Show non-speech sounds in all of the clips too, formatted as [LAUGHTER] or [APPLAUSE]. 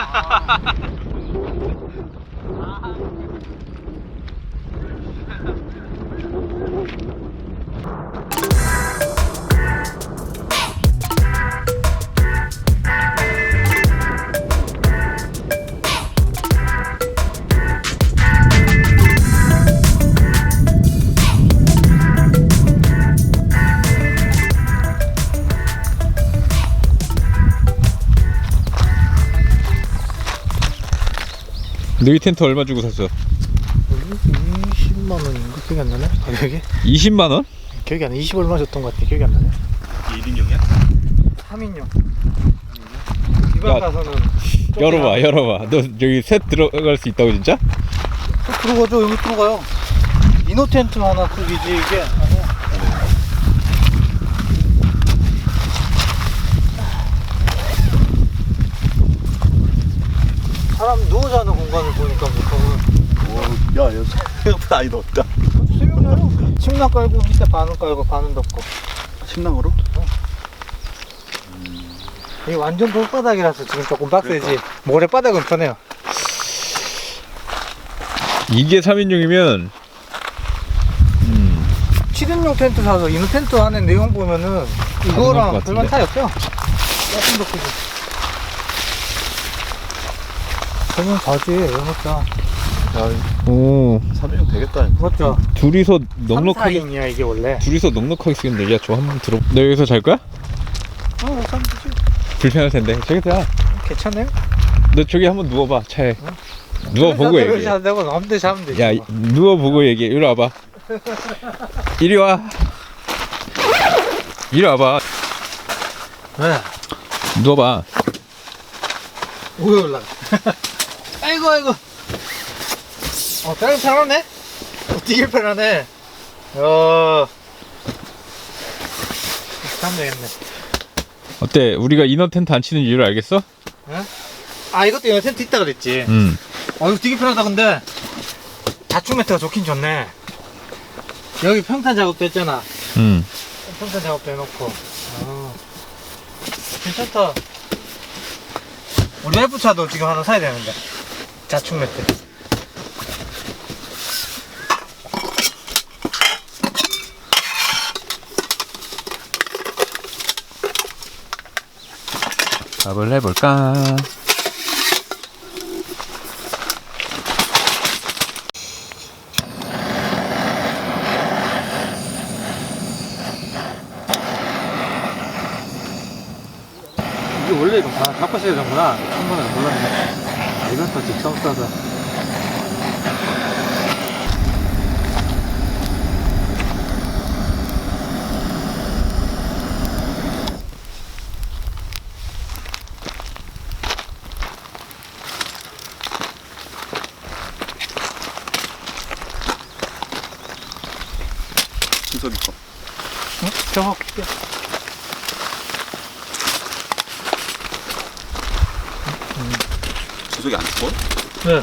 [LAUGHS] 아. 아. 너희 텐트 얼마 주고 샀어? 20만 원인가? 기억이 안 나네? 가격이? 20만 원? 기억이 안 나. 20 얼마 줬던 것 같아. 기억이 안 나네. 1인용이야? 3인용. 야, 이방 가서는 열어봐 열어봐. 너 여기 셋 들어갈 수 있다고 진짜? 또 들어가죠. 여기 들어가요. 이노 텐트 하나 크기지 이게 아니야. 사람 누워 자는 공간을 보니까 보통은 오, 야, 야, 생각보다 아이 넓다. 세명이요 침낭 깔고 밑에 반은 깔고 반은 덮고 침낭으로? 이게 완전 돌바닥이라서 지금 조금 빡세지 모래바닥은 편해요 이게 3인용이면 음 7인용 텐트 사서 이노 텐트 안에 내용 보면은 이거랑 같은데. 별반 차이 없죠? 조금 더 크지 저는 바지 해봤자 오, 3인용 되겠다. 맞죠? 둘이서 넉넉하게 3, 4인이야 이게 원래 둘이서 넉넉하게 쓰겠는데 야저 한번 들어 너 여기서 잘 거야? 어, 참 좋지. 불편할 텐데 저기 자. 괜찮아요? 너 저기 한번 누워봐 차에 누워보고 얘기해 자도 되고 마음대로 자면 되지 야 뭐. 누워보고 얘기해 이리 와봐 이리 와 이리 와봐 왜? 누워봐 왜 올라 [LAUGHS] 아이고 아이고. 어 다른 편하네? 어, 되게 편하네. 어. 하면 되겠네. 어때? 우리가 인어 텐트 안 치는 이유를 알겠어? 아 이것도 이거 텐트 있다 그랬지. 응 어 이거 되게 편하다 근데. 다축 매트가 좋긴 좋네. 여기 평탄 작업도 했잖아. 응. 평탄 작업도 해놓고. 어. 괜찮다. 우리 F차도 지금 하나 사야 되는데 자축 매트 밥을 해볼까? 이게 원래 이거 다 갚아셔야 되는구나. 한 번에 몰랐네 아, 이것도 직접 싸서 진석이 거. 응? 저거 진석이 안 추워? 네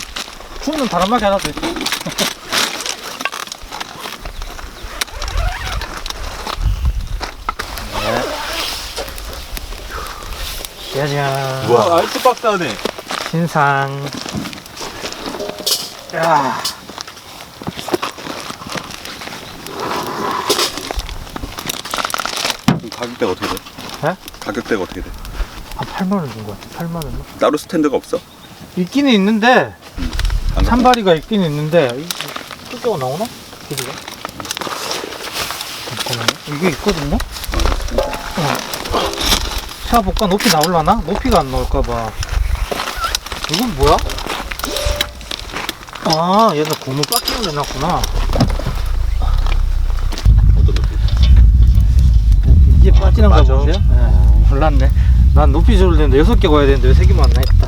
추우면 바람막이 하나 더 있어 짜잔 우와, 아이스박스 안에. 신상 야 그럼 가격대가 어떻게 돼? 에? 가격대가 어떻게 돼? 한 8만 원 준 것 같아 8만 원 따로 스탠드가 없어? 있기는 있는데 안? 찬바리가 있긴 있는데 뜯겨가 나오나? 길이가? 잠깐만요 이게 있거든요? 어. 찾아볼까? 높이 나올라나? 높이가 안 나올까봐 이건 뭐야? 아 얘는 고무 어떤 느낌? 이게 빠지는가. 본데요? 네, 몰랐네 난 높이 줘야 되는데 6개 가야 되는데 왜 3개만 왔나 했다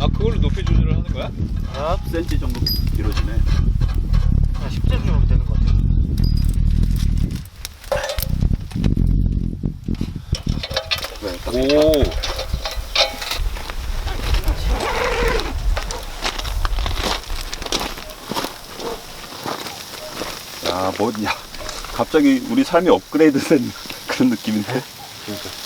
아 그걸로 높이 조절을 하는 거야? 10cm 정도 길어지네. 그냥 10점 주면 되는 것 같아. 오. 야, 뭐, 야, 갑자기 우리 삶이 업그레이드 된 [LAUGHS] 그런 느낌인데? 김치.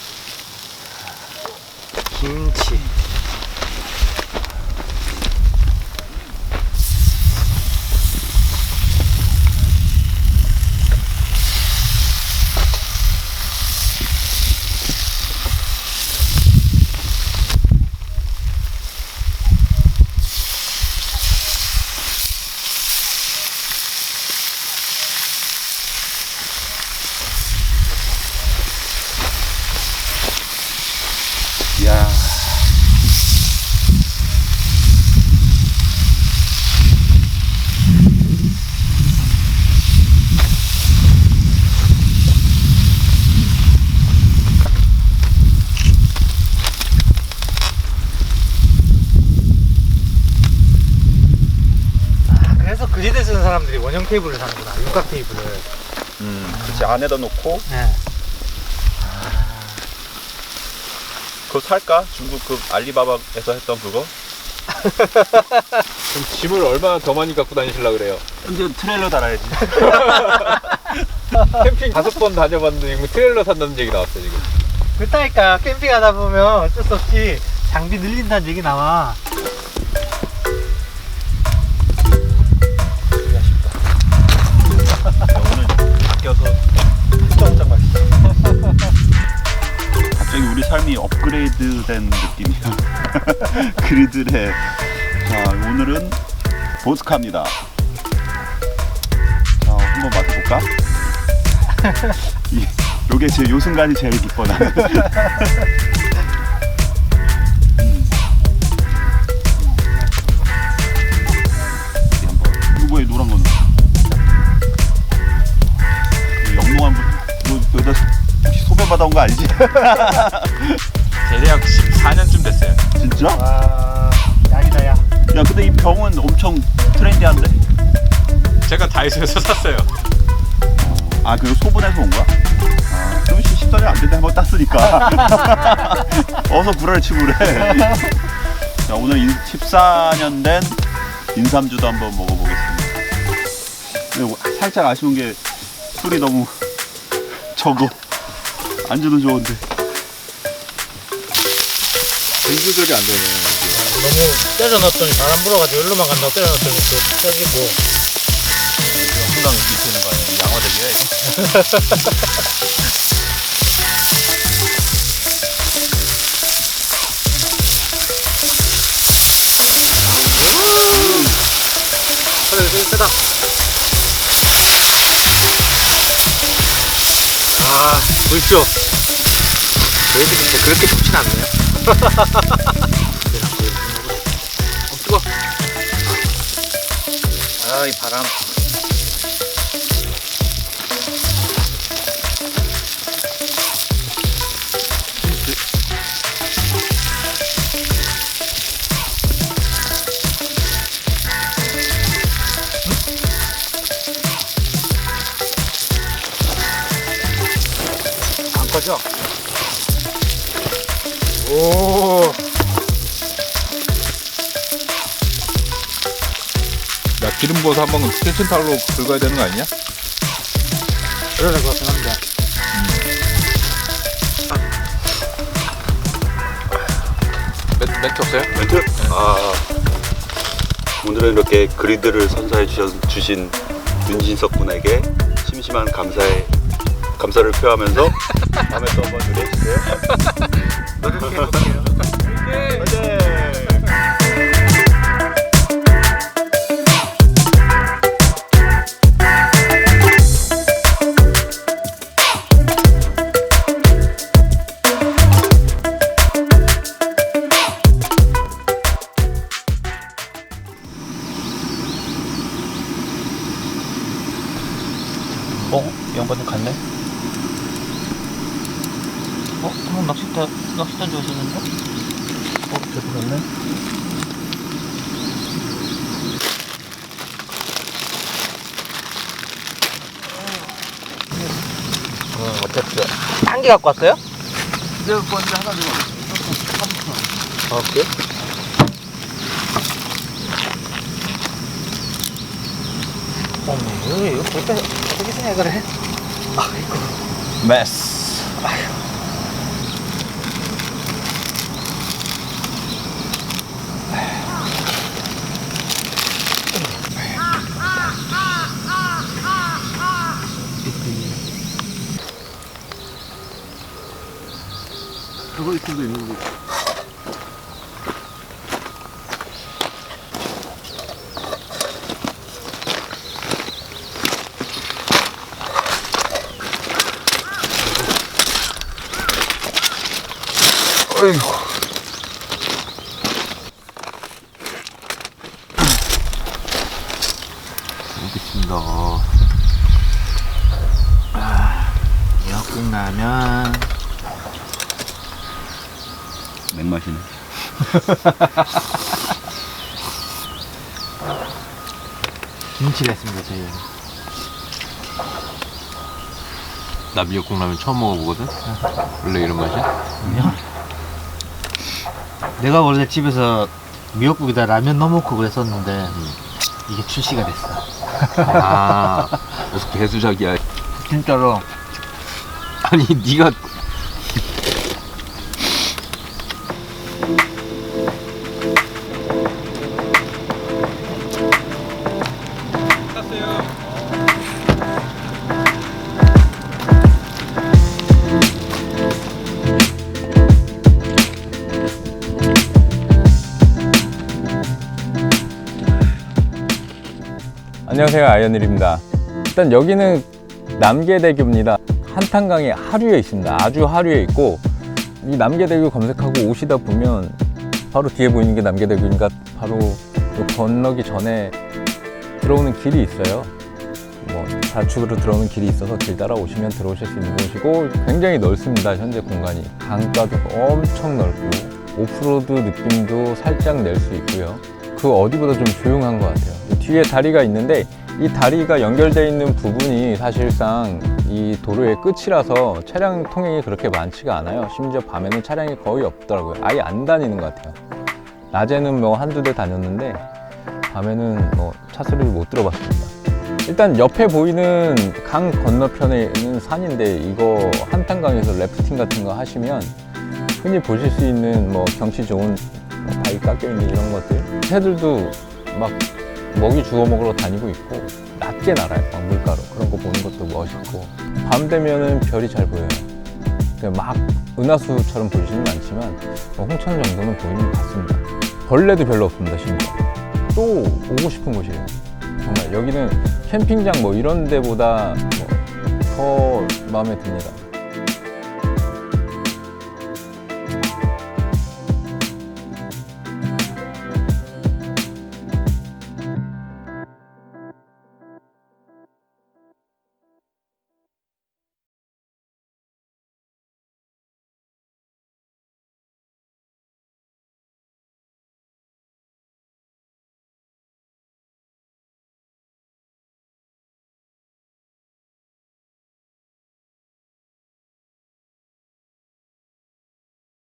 사람들이 원형 테이블을 사는구나. 육각 테이블을. 음, 그치, 안에다 놓고, 네. 그거 살까? 중국 그 알리바바에서 했던 그거? [LAUGHS] 그럼 짐을 얼마나 더 많이 갖고 다니실라 그래요? 근데 트레일러 달아야지. [LAUGHS] 캠핑 다섯 번 다녀봤는데 지금 트레일러 산다는 얘기 나왔어요 지금. 그렇다니까 캠핑하다 보면 어쩔 수 없이 장비 늘린다는 얘기 나와. 갑자기 우리 삶이 업그레이드 된 느낌이야. 그리들의 자 오늘은 보스카입니다. 자 한번 맡아볼까? 이, 요게 제 요 순간이 제일 기뻐 나는. 음. 어디 한번. 이거 뭐야 노란 거는? 이 영롱한 분, 너, 너다 혹시 소변 받아온 거 알지? 대략 14년쯤 됐어요. 진짜? 와, 약이다, 야. 야 근데 이 병은 엄청 트렌디한데? 제가 다이소에서 샀어요. 아 그거 소분해서 온 거야? 아 그럼 10달이 안 된다 한번 땄으니까 [LAUGHS] 어서 불알 치고 그래 자 오늘 14년 된 인삼주도 한번 먹어보겠습니다 근데 살짝 아쉬운 게 술이 너무 [LAUGHS] 적어 안주는 좋은데 분수절이 안 되네. 너무 때려 넣었더니 바람 불어가지고 일로만 간다고 때려 넣었더니 또 때리고. 한강 밑에 있는 거 아니야? 양화대교에 그래, 되게 세다. 아, 보이시죠? 그래도 근데 그렇게 덥진 않네요. 어, 뜨거. 아, 이 바람. 안 꺼져? 오. 야 기름 부어서 한번 키친타올로 긁어야 되는 거 아니냐? 그래야 될것 같긴 한데. 멘트, 멘트 없어요? 멘트? 아 오늘은 이렇게 그리드를 선사해 주신, 주신 윤진석 군에게 심심한 감사의 감사를 표하면서 [LAUGHS] 다음에 또 한번 노래해 주세요. 노력 됐어. 딴게 갖고 왔어요? 내가 건데 하나 좀 어, 그래? 어머, 이거, 볼때 어떻게 생각을 해? 아이고. 메스. 저 거 있어도 있는 거. 어이구. 알겠습니다. 미역국 라면. 맥맛이네. [LAUGHS] 김치를 했습니다, 저희. 나 미역국 라면 처음 먹어보거든? 원래 이런 맛이야? 내가 원래 집에서 미역국에다 라면 넣어놓고 그랬었는데 이게 출시가 됐어. 아, 무슨 개수작이야. 진짜로. 아니, 네가 안녕하세요 아이언일입니다. 일단 여기는 남계대교입니다. 한탄강의 하류에 있습니다. 아주 하류에 있고 이 남계대교 검색하고 오시다 보면 바로 뒤에 보이는 게 남계대교니까 바로 요 건너기 전에 들어오는 길이 있어요. 뭐 좌측으로 들어오는 길이 있어서 길 따라 오시면 들어오실 수 있는 곳이고 굉장히 넓습니다 현재 공간이. 강가도 엄청 넓고 오프로드 느낌도 살짝 낼 수 있고요 그 어디보다 좀 조용한 것 같아요. 이 뒤에 다리가 있는데 이 다리가 연결되어 있는 부분이 사실상 이 도로의 끝이라서 차량 통행이 그렇게 많지가 않아요. 심지어 밤에는 차량이 거의 없더라고요. 아예 안 다니는 것 같아요. 낮에는 뭐 한두 대 다녔는데 밤에는 뭐 차 소리를 못 들어봤습니다. 일단 옆에 보이는 강 건너편에 있는 산인데 이거 한탄강에서 래프팅 같은 거 하시면 흔히 보실 수 있는 뭐 경치 좋은 뭐 바위 깎여 있는 이런 것들. 새들도 막 먹이 주워 먹으러 다니고 있고 낮게 날아요 막 물가로. 그런 거 보는 것도 멋있고. 밤 되면은 별이 잘 보여요. 막 은하수처럼 보이지는 않지만 뭐 홍천 정도는 보이는 것 같습니다. 벌레도 별로 없습니다 심지어. 또 오고 싶은 곳이에요. 정말 여기는 캠핑장 뭐 이런 데보다 뭐 더 마음에 듭니다